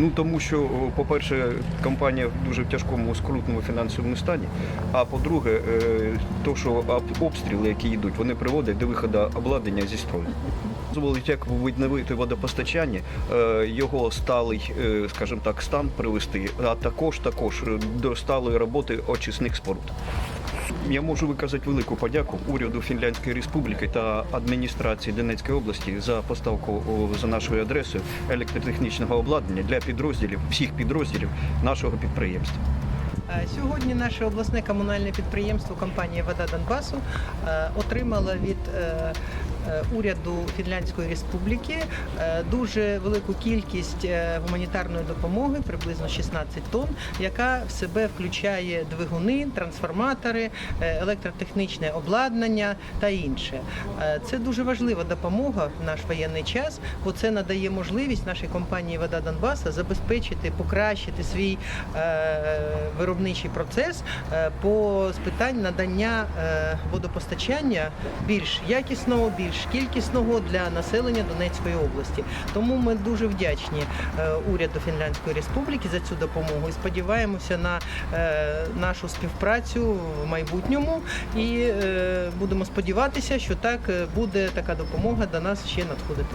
Ну тому що, по-перше, компанія в дуже тяжкому скрутному фінансовому стані. А по-друге, е, то, що обстріли, які йдуть, вони приводять до виходу обладнання зі строю. Дозволить як відновити водопостачання, е, його сталий, е, скажімо так, стан привести, а також також до сталої роботи очисних споруд. Я можу виказати велику подяку уряду Фінляндської Республіки та адміністрації Донецької області за поставку за нашою адресою електротехнічного обладнання для підрозділів всіх підрозділів нашого підприємства. Е, Сьогодні наше обласне комунальне підприємство компанія Вода Донбасу отримала від е, е, уряду Фінляндської Республіки е, дуже велику кількість е, гуманітарної допомоги, приблизно 16 тонн, яка в себе включає двигуни, трансформатори, е, електротехнічне обладнання та інше. Е, Це дуже важлива допомога в наш воєнний час, бо це надає можливість нашій компанії Вода Донбаса забезпечити, покращити свій е, виробничий процес е, по з питань надання е, водопостачання більш якісного, більш кількісного для населення Донецької області. Тому ми дуже вдячні е, уряду Фінляндської Республіки за цю допомогу і сподіваємося на е, нашу співпрацю в майбутньому. І е, будемо сподіватися, що так буде така допомога до нас ще надходити.